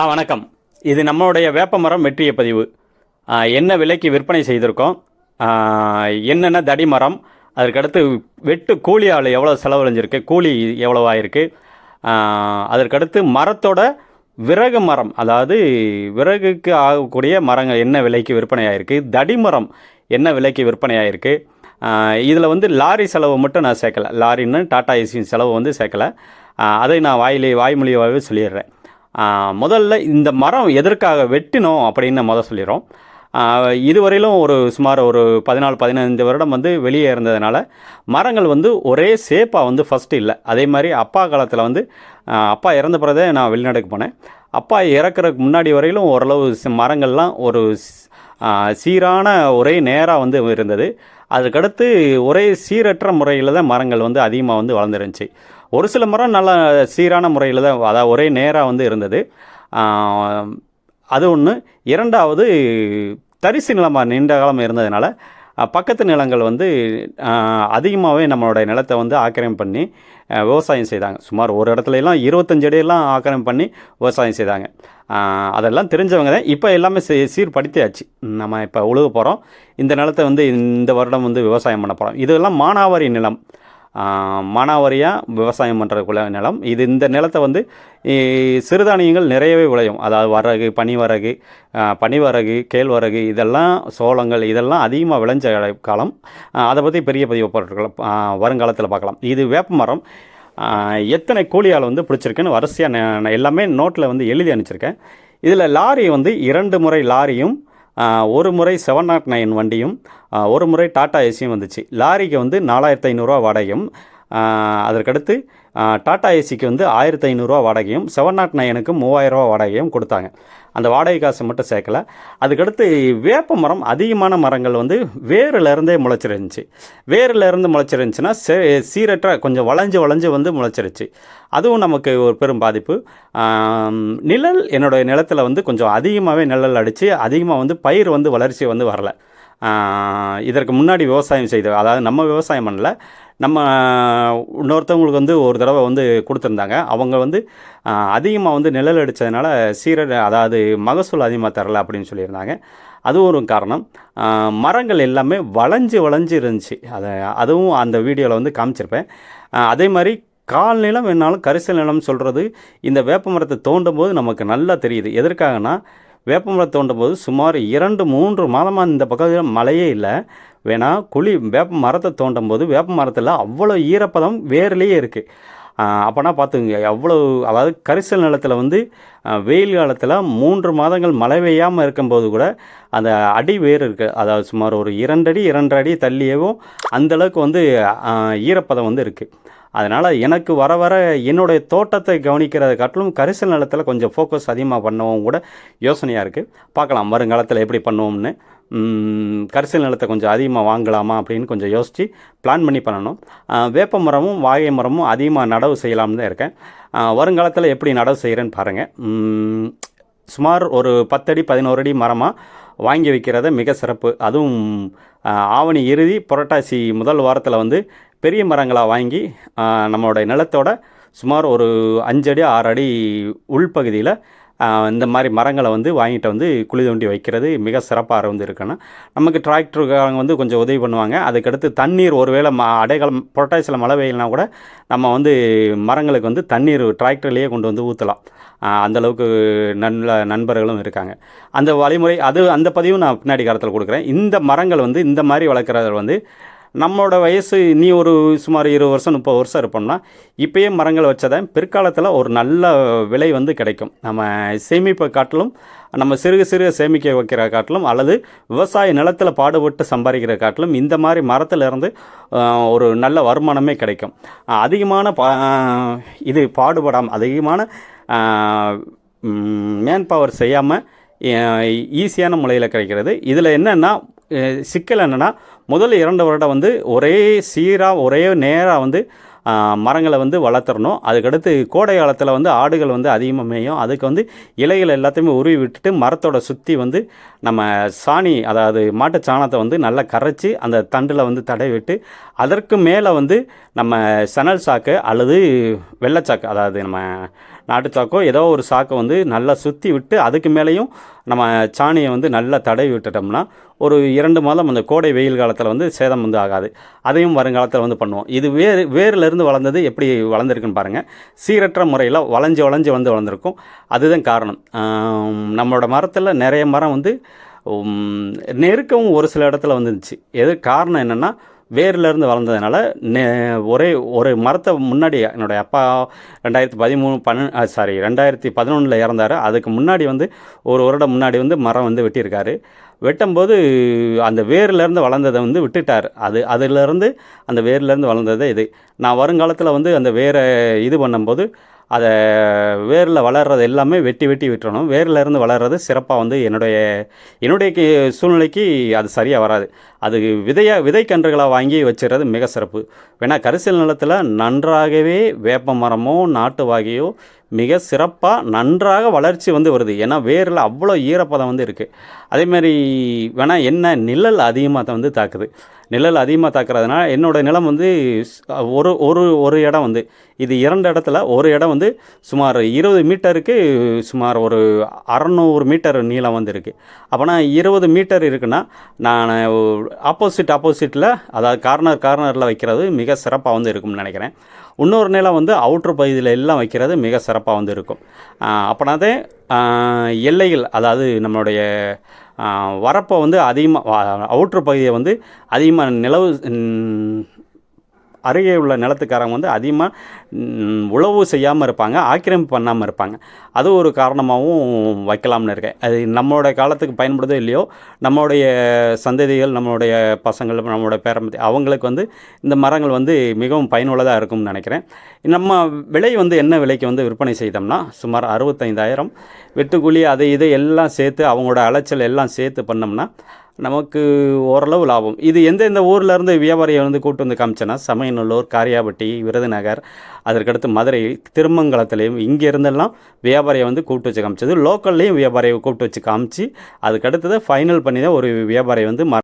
ஆ வணக்கம். இது நம்மளுடைய வேப்பமரம் வெற்றிய பதிவு. என்ன விலைக்கு விற்பனை செய்திருக்கோம்? என்னென்ன தடிமரம் அதற்கடுத்து வெட்டு கூலி ஆள் எவ்வளோ செலவழிஞ்சிருக்கு? கூலி எவ்வளோ ஆயிருக்கு? அதற்கடுத்து மரத்தோட விறகு மரம் அதாவது விறகுக்கு ஆகக்கூடிய மரங்கள் என்ன விலைக்கு விற்பனை ஆயிருக்கு? தடிமரம் என்ன விலைக்கு விற்பனை ஆயிருக்கு? இதில் வந்து லாரி செலவு மட்டும் நான் சேர்க்கல. லாரின்னு டாடா ஏசி செலவு வந்து சேர்க்கல. அதை நான் வாயிலே வாய்மொழியாகவே சொல்லிடுறேன். முதல்ல இந்த மரம் எதற்காக வெட்டினோம் அப்படின்னு முதல் சொல்லிடுறோம். இதுவரையிலும் ஒரு சுமார் ஒரு பதினாலு பதினைந்து வருடம் வந்து வெளியே இருந்ததுனால மரங்கள் வந்து ஒரே சேப்பாக வந்து ஃபஸ்ட்டு இல்லை. அதே மாதிரி அப்பா காலத்தில் வந்து அப்பா இறந்த பிறதே நான் வெளிநாட்டுக்கு போனேன். அப்பா இறக்குறதுக்கு முன்னாடி வரையிலும் ஓரளவு மரங்கள்லாம் ஒரு சீரான ஒரே நேராக வந்து இருந்தது. அதுக்கடுத்து ஒரே சீரற்ற முறையில் தான் மரங்கள் வந்து அதிகமாக வந்து வளர்ந்துருந்துச்சு. ஒரு சில மரம் நல்ல சீரான முறையில் தான் அதாவது ஒரே நேராக வந்து இருந்தது. அது ஒன்று இரண்டாவது தரிசு நிலமாக நீண்ட காலம் இருந்ததுனால பக்கத்து நிலங்கள் வந்து அதிகமாகவே நம்மளுடைய நிலத்தை வந்து ஆக்கிரமிப்பு பண்ணி விவசாயம் செய்தாங்க. சுமார் ஒரு இடத்துல எல்லாம் இருபத்தஞ்சு அடியெல்லாம் ஆக்கிரமிப்பு பண்ணி விவசாயம் செய்தாங்க. அதெல்லாம் தெரிஞ்சவங்க தான். இப்போ எல்லாமே சீ சீர்படுத்தியாச்சு. நம்ம இப்போ உழுக போகிறோம் இந்த நிலத்தை வந்து இந்த வருடம் வந்து விவசாயம் பண்ண போகிறோம் இதெல்லாம் மானாவாரி நிலம். மானாவாரியாக விவசாயம் பண்ணுறக்குள்ள நிலம். இது இந்த நிலத்தை வந்து சிறுதானியங்கள் நிறையவே விளையும். அதாவது வரகு பனிவரகு பனிவரகு கேழ்வரகு இதெல்லாம் சோளங்கள் இதெல்லாம் அதிகமாக விளைஞ்ச காலம். அதை பற்றி பெரிய பதிவு போட்டுருக்கலாம். வருங்காலத்தில் பார்க்கலாம். இது வேப்ப மரம். எத்தனை கூலியால் வந்து பிடிச்சிருக்குன்னு வரிசையாக எல்லாமே நோட்டில் வந்து எழுதி அனுப்பிச்சிருக்கேன். இதில் லாரி வந்து இரண்டு முறை லாரியும் ஒரு முறை செவன் நாட் நைன் வண்டியும் ஒரு முறை டாடா ஏசியும் வந்துச்சு. லாரிக்கு வந்து நாலாயிரத்து ஐநூறுரூவா வாடகையும் அதற்கடுத்து டாடா ஏசிக்கு வந்து ஆயிரத்தி ஐநூறுரூவா வாடகையும் செவன் நாட் நைனுக்கு மூவாயிரரூவா வாடகையும் கொடுத்தாங்க. அந்த வாடகை காசு மட்டும் சேர்க்கல. அதுக்கடுத்து வேப்ப மரம் அதிகமான மரங்கள் வந்து வேரில் இருந்தே முளைச்சிருந்துச்சு. வேரில் இருந்து முளைச்சிருந்துச்சுன்னா சே- சீரற்ற கொஞ்சம் வளைஞ்சு வளைஞ்சு வந்து முளைச்சிருச்சு. அதுவும் நமக்கு ஒரு பெரும் பாதிப்பு. நிழல் என்னுடைய நிலத்தில் வந்து கொஞ்சம் அதிகமாகவே நிழல் அடித்து அதிகமாக வந்து பயிர் வந்து வளர்ச்சி வந்து வரல. இதற்கு முன்னாடி விவசாயம் செய்த அதாவது நம்ம விவசாயம் பண்ணல. நம்ம இன்னொருத்தவங்களுக்கு வந்து ஒரு தடவை வந்து கொடுத்துருந்தாங்க. அவங்க வந்து அதிகமாக வந்து நிழல் அடித்ததுனால சீர அதாவது மகசூல் அதிகமாக தரல அப்படின்னு சொல்லியிருந்தாங்க. அது ஒரு காரணம். மரங்கள் எல்லாமே வளைஞ்சு வளைஞ்சு இருந்துச்சு. அதை அதுவும் அந்த வீடியோவில் வந்து காமிச்சிருப்பேன். அதே மாதிரி கால் நிலம் வேணாலும் கரிசல் நிலம் சொல்கிறது இந்த வேப்ப மரத்தை தோண்டும் போது நமக்கு நல்லா தெரியுது. எதற்காகனா வேப்பமரம் தோண்டும்போது தோண்டும் போது சுமார் இரண்டு மூன்று மாதமாக இந்த பக்கத்தில் மழையே இல்லை. வேணால் குழி வேப்ப மரத்தை தோண்டும் போது வேப்ப மரத்தில் அவ்வளோ ஈரப்பதம் வேர்லேயே இருக்குது அப்போனா பார்த்துங்க எவ்வளோ அதாவது கரிசல் நிலத்தில் வந்து வெயில் காலத்தில் மூன்று மாதங்கள் மழை பெய்யாமல் இருக்கும்போது கூட அந்த அடி வேர் இருக்குது அதாவது சுமார் ஒரு இரண்டடி இரண்டரை அடி தள்ளியவும் அந்தளவுக்கு வந்து ஈரப்பதம் வந்து இருக்குது அதனால் எனக்கு வர வர என்னுடைய தோட்டத்தை கவனிக்கிறத காட்டிலும் கரிசல் நிலத்தில் கொஞ்சம் ஃபோக்கஸ் அதிகமாக பண்ணவும் கூட யோசனையாக இருக்குது பார்க்கலாம் வருங்காலத்தில் எப்படி பண்ணுவோம்னு. கரிசல் நிலத்தை கொஞ்சம் அதிகமாக வாங்கலாமா அப்படின்னு கொஞ்சம் யோசித்து பிளான் பண்ணி பண்ணணும். வேப்ப மரமும் வாகை மரமும் அதிகமாக நடவு செய்யலாம்னு தான் இருக்கேன். வருங்காலத்தில் எப்படி நடவு செய்கிறேன்னு பாருங்கள் சுமார் ஒரு பத்தடி பதினோரு அடி மரமாக வாங்கி வைக்கிறத மிக சிறப்பு. அதுவும் ஆவணி இறுதி புரட்டாசி முதல் வாரத்தில் வந்து பெரிய மரங்களாக வாங்கி நம்மளோட நம்மளுடைய நிலத்தோட சுமார் ஒரு அஞ்சடி ஆறடி உள்பகுதியில் இந்த மாதிரி மரங்களை வந்து வாங்கிட்டு வந்து குழி தோண்டி வைக்கிறது மிக சிறப்பாக வந்து இருக்குன்னா நமக்கு டிராக்டருக்காரங்க வந்து கொஞ்சம் உதவி பண்ணுவாங்க. அதுக்கடுத்து தண்ணீர் ஒருவேளை ம அடைகாலம் புரட்டாசியில் மழை பெய்யலனா கூட நம்ம வந்து மரங்களுக்கு வந்து தண்ணீர் டிராக்டர்லேயே கொண்டு வந்து ஊற்றலாம் அந்தளவுக்கு நல்ல நண்பர்களும் இருக்காங்க. அந்த வழிமுறை அது அந்த பதிவும் நான் பின்னாடி காலத்தில் கொடுக்குறேன். இந்த மரங்கள் வந்து இந்த மாதிரி வளர்க்குறது வந்து நம்மளோட வயசு நீ ஒரு சுமார் இருபது வருஷம் முப்பது வருஷம் இருப்போம்னா இப்போயே மரங்கள் வச்சதான் பிற்காலத்தில் ஒரு நல்ல விலை வந்து கிடைக்கும். நம்ம சேமிப்பை காட்டிலும் நம்ம சிறுக சிறுக சேமிக்க வைக்கிற காட்டிலும் அல்லது விவசாய நிலத்தில் பாடுபட்டு சம்பாதிக்கிற காட்டிலும் இந்த மாதிரி மரத்திலிருந்து ஒரு நல்ல வருமானமே கிடைக்கும். அதிகமான பா இது பாடுபடாமல் அதிகமான மேன் பவர் செய்யாமல் ஈஸியான முறையில் கிடைக்கிறது. இதில் என்னென்னா சிக்கல் என்னென்னா முதல் இரண்டு வருடம் வந்து ஒரே சீராக ஒரே நேராக வந்து மரங்களை வந்து வளர்த்துறணும். அதுக்கடுத்து கோடை காலத்தில் வந்து ஆடுகள் வந்து அதிகமாக மேயும். அதுக்கு வந்து இலைகள் எல்லாத்தையுமே உருவி விட்டுட்டு மரத்தோட சுற்றி வந்து நம்ம சாணி அதாவது மாட்டு சாணத்தை வந்து நல்லா கரைச்சி அந்த தண்டில் வந்து தடவி விட்டு அதற்கு மேலே வந்து நம்ம சணல் சாக்கு அல்லது வெள்ளச்சாக்கு அதாவது நம்ம நாட்டு சாக்கோ ஏதோ ஒரு சாக்கை வந்து நல்லா சுற்றி விட்டு அதுக்கு மேலேயும் நம்ம சாணியை வந்து நல்லா தடவி விட்டுட்டோம்னா ஒரு இரண்டு மாதம் அந்த கோடை வெயில் காலத்தில் வந்து சேதம் வந்து ஆகாது. அதையும் வருங்காலத்தில் வந்து பண்ணுவோம். இது வேறு வேர்லேருந்து வளர்ந்தது எப்படி வளர்ந்துருக்குன்னு பாருங்கள் சீரற்ற முறையில் வளைஞ்சு வளைஞ்சு வந்து வளர்ந்துருக்கும். அதுதான் காரணம். நம்மளோட மரத்தில் நிறைய மரம் வந்து நெருக்கவும் ஒரு சில இடத்துல வந்துருந்துச்சு எது காரணம் என்னென்னா வேர்லேருந்து வளர்ந்ததுனால நே ஒரே ஒரு மரத்தை முன்னாடி என்னுடைய அப்பா ரெண்டாயிரத்தி பதிமூணு பன்னெண்டு சாரி ரெண்டாயிரத்தி பதினொன்றில் இறந்தார். அதுக்கு முன்னாடி வந்து ஒரு வருடம் முன்னாடி வந்து மரம் வந்து வெட்டியிருக்காரு. வெட்டும்போது அந்த வேர்லேருந்து வளர்ந்ததை வந்து விட்டுட்டார். அது அதிலேருந்து அந்த வேர்லேருந்து வளர்ந்தது இது. நான் வருங்காலத்தில் வந்து அந்த வேரை இது பண்ணும்போது அதை வேரில் வளர்கிறது எல்லாமே வெட்டி வெட்டி விட்டுறணும். வேரில் இருந்து வளர்றது சிறப்பாக வந்து என்னுடைய என்னுடைய சூழ்நிலைக்கு அது சரியாக வராது. அது விதையா விதைக்கன்றுகளாக வாங்கி வச்சிடுறது மிக சிறப்பு. வேணால் கரிசல் நிலத்தில் நன்றாகவே வேப்ப மரமோ நாட்டு வாகையோ மிக சிறப்பாக நன்றாக வளர்ச்சி வந்து வருது. ஏன்னா வேரில் அவ்வளோ ஈரப்பதம் வந்து இருக்குது அதேமாதிரி வேணால் என்ன நிழல் அதிகமாக வந்து தாக்குது. நிழல் அதிகமாக தாக்குறதுனால என்னோட நிலம் வந்து ஒரு ஒரு ஒரு இடம் வந்து இது இரண்டு இடத்துல ஒரு இடம் வந்து சுமார் இருபது மீட்டருக்கு சுமார் ஒரு அறநூறு மீட்டர் நீளம் வந்து இருக்குது அப்போனா இருபது மீட்டர் இருக்குன்னா நான் ஆப்போசிட் ஆப்போசிட்டில் அதாவது கார்னர் கார்னரில் வைக்கிறது மிக சிறப்பாக வந்து இருக்கும்னு நினைக்கிறேன். இன்னொரு நிலம் வந்து அவுட்ரு பகுதியில் எல்லாம் வைக்கிறது மிக சிறப்பாக வந்து இருக்கும். அப்படின்னாதே எல்லைகள் அதாவது நம்மளுடைய வரப்போ வந்து அதிகமாக அவுட்ரு பகுதியை வந்து அதிகமாக நிலவு அருகே உள்ள நிலத்துக்காரங்க வந்து அதிகமாக உழவு செய்யாமல் இருப்பாங்க ஆக்கிரமிப்பு பண்ணாமல் இருப்பாங்க. அது ஒரு காரணமாகவும் வைக்கலாம்னு இருக்கேன். அது நம்மளோட காலத்துக்கு பயன்படுதோ இல்லையோ நம்மளுடைய சந்ததிகள் நம்மளுடைய பசங்கள் நம்மளுடைய பேரம்பத்தி அவங்களுக்கு வந்து இந்த மரங்கள் வந்து மிகவும் பயனுள்ளதாக இருக்கும்னு நினைக்கிறேன். நம்ம விலை வந்து என்ன விலைக்கு வந்து விற்பனை செய்தோம்னா சுமார் அறுபத்தைந்தாயிரம். வெட்டுக்கூலி அதை இதை எல்லாம் சேர்த்து அவங்களோட அலைச்சல் எல்லாம் சேர்த்து பண்ணோம்னா நமக்கு ஓரளவு லாபம். இது எந்தெந்த ஊரில் இருந்து வியாபாரியை வந்து கூட்டு வந்து காமிச்சேன்னா சமயநல்லூர் காரியாபட்டி விருதுநகர் அதற்கடுத்து மதுரை திருமங்கலத்துலேயும் இங்கே இருந்தெல்லாம் வியாபாரியை வந்து கூப்பிட்டு வச்சு காமிச்சது. லோக்கல்லையும் வியாபாரியை கூப்பிட்டு வச்சு காமிச்சு அதுக்கடுத்தது ஃபைனல் பண்ணி தான் ஒரு வியாபாரியை வந்து